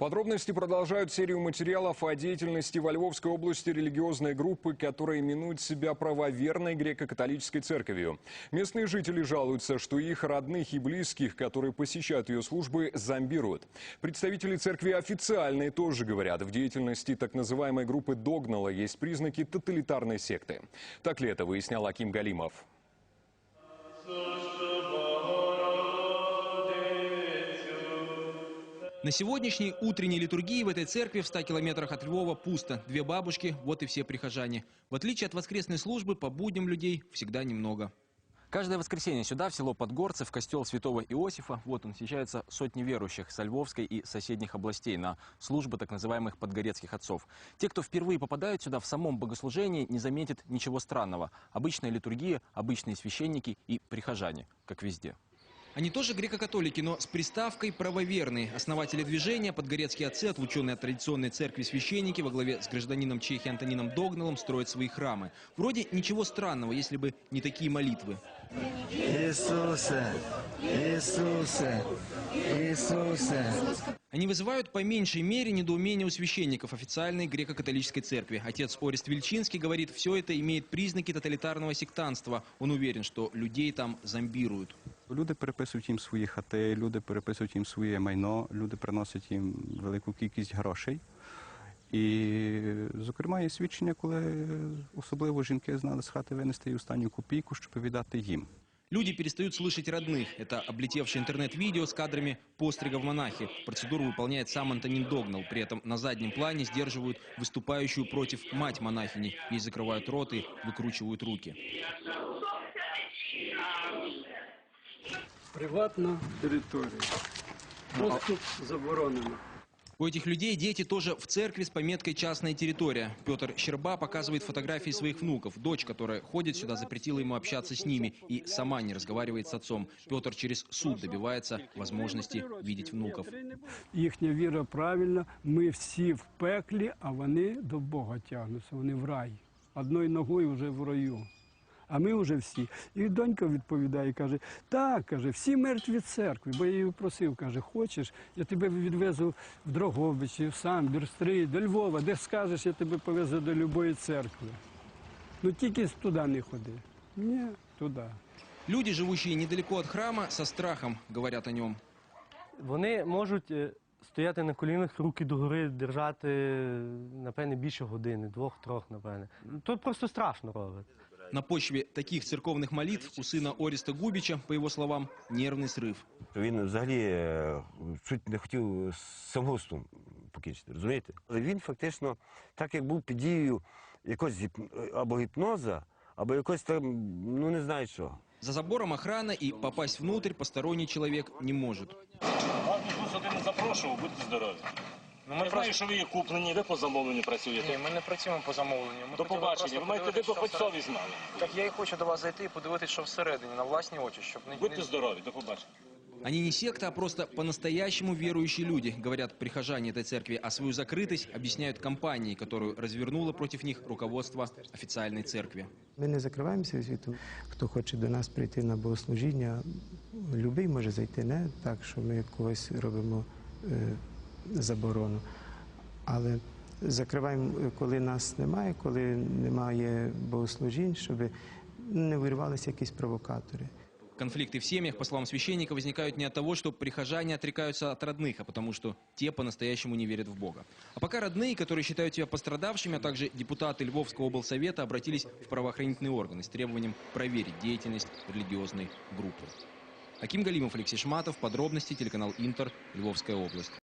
Подробности продолжают серию материалов о деятельности во Львовской области религиозной группы, которая именует себя правоверной греко-католической церковью. Местные жители жалуются, что их родных и близких, которые посещают ее службы, зомбируют. Представители церкви официальные тоже говорят, в деятельности так называемой группы Догнала есть признаки тоталитарной секты. Так ли это, выяснял Аким Галимов. На сегодняшней утренней литургии в этой церкви в 100 километрах от Львова пусто. Две бабушки, вот и все прихожане. В отличие от воскресной службы, по будням людей всегда немного. Каждое воскресенье сюда, в село Подгорцы, в костел святого Иосифа, вот он, съезжаются сотни верующих со Львовской и соседних областей на службы так называемых подгорецких отцов. Те, кто впервые попадают сюда, в самом богослужении не заметят ничего странного. Обычная литургия, обычные священники и прихожане, как везде. Они тоже греко-католики, но с приставкой правоверные. Основатели движения, подгорецкие отцы, отлученные от традиционной церкви священники во главе с гражданином Чехии Антонином Догналом строят свои храмы. Вроде ничего странного, если бы не такие молитвы. Иисусе, Иисусе, Иисусе. Они вызывают по меньшей мере недоумение у священников официальной греко-католической церкви. Отец Орест Вильчинский говорит, все это имеет признаки тоталитарного сектанства. Он уверен, что людей там зомбируют. Люди переписують їм свої хати, люди переписують їм своє майно, люди приносять їм велику кількість грошей. І, зокрема, є свідчення, коли особливо жінки знали з хати винести і останню копійку, щоб віддати їм. Люди перестают слышать родных. Это облетевшее интернет-видео с кадрами пострига в монахи. Процедуру выполняет сам Антонин Догнал. При этом на заднем плане сдерживают выступающую против мать монахини. Ей закрывают рот и выкручивают руки. Приватна територія. Доступ заборонено. У этих людей дети тоже в церкви с пометкой «Частная территория». Петр Щерба показывает фотографии своих внуков. Дочь, которая ходит сюда, запретила ему общаться с ними и сама не разговаривает с отцом. Петр через суд добивается возможности видеть внуков. Їхня віра правильна. Ми всі в пеклі, а вони до Бога тягнуться. Вони в рай. Одною ногою вже в раю. А ми вже всі. І донька відповідає, каже, так, каже, всі мертві в церкві. Бо я її просив, каже, хочеш, я тебе відвезу в Дрогобичі, в Самбір, Стрий, до Львова, де скажеш, я тебе повезу до любої церкви. Ну тільки туди не ходи. Ні, туди. Люди, живущие недалеко от храма, со страхом говорят о нем. Вони можуть е, стояти на колінах, руки догори держати, напевне, більше години, двох-трьох, напевне. Тут просто страшно робить. На почве таких церковных молитв у сына Ориста Губича, по его словам, нервный срыв. Він взагалі е, чуть не хотів з самогубством покінчити, розумієте? Але він фактично, так як був під дією якогось гіп- або гіпноза, або якось там, ну не знаю що. За забором охрана и попасть внутрь посторонний человек не может. Вас ніхто сюди не запрошував, будьте здорові. Ну, ми Я знаю, що ви є куплені, ви по замовленню працюєте. Ні, ми не працюємо по замовленню. Ми До хотіли побачення. просто Ви маєте подивитися, ви хоч що всередині. совість знали. Так я і хочу до вас зайти і подивитися, що всередині, на власні очі, щоб не... Будьте не- здорові, до побачення. Они не секта, а просто по-настоящему верующие люди, говорят прихожане этой церкви, а свою закрытость объясняют компанией, которую развернуло против них руководство официальной церкви. Ми не закриваємося від світу. Хто хоче до нас прийти на богослужіння, любий може зайти, не так, що ми когось робимо е, заборону. Але закриваємо, е, коли нас немає, коли немає богослужінь, щоб не вирвалися якісь провокатори. Конфликты в семьях, по словам священника, возникают не от того, что прихожане отрекаются от родных, а потому что те по-настоящему не верят в Бога. А пока родные, которые считают себя пострадавшими, а также депутаты Львовского облсовета обратились в правоохранительные органы с требованием проверить деятельность религиозной группы. Аким Галимов, Алексей Шматов. Подробности телеканал Интер. Львовская область.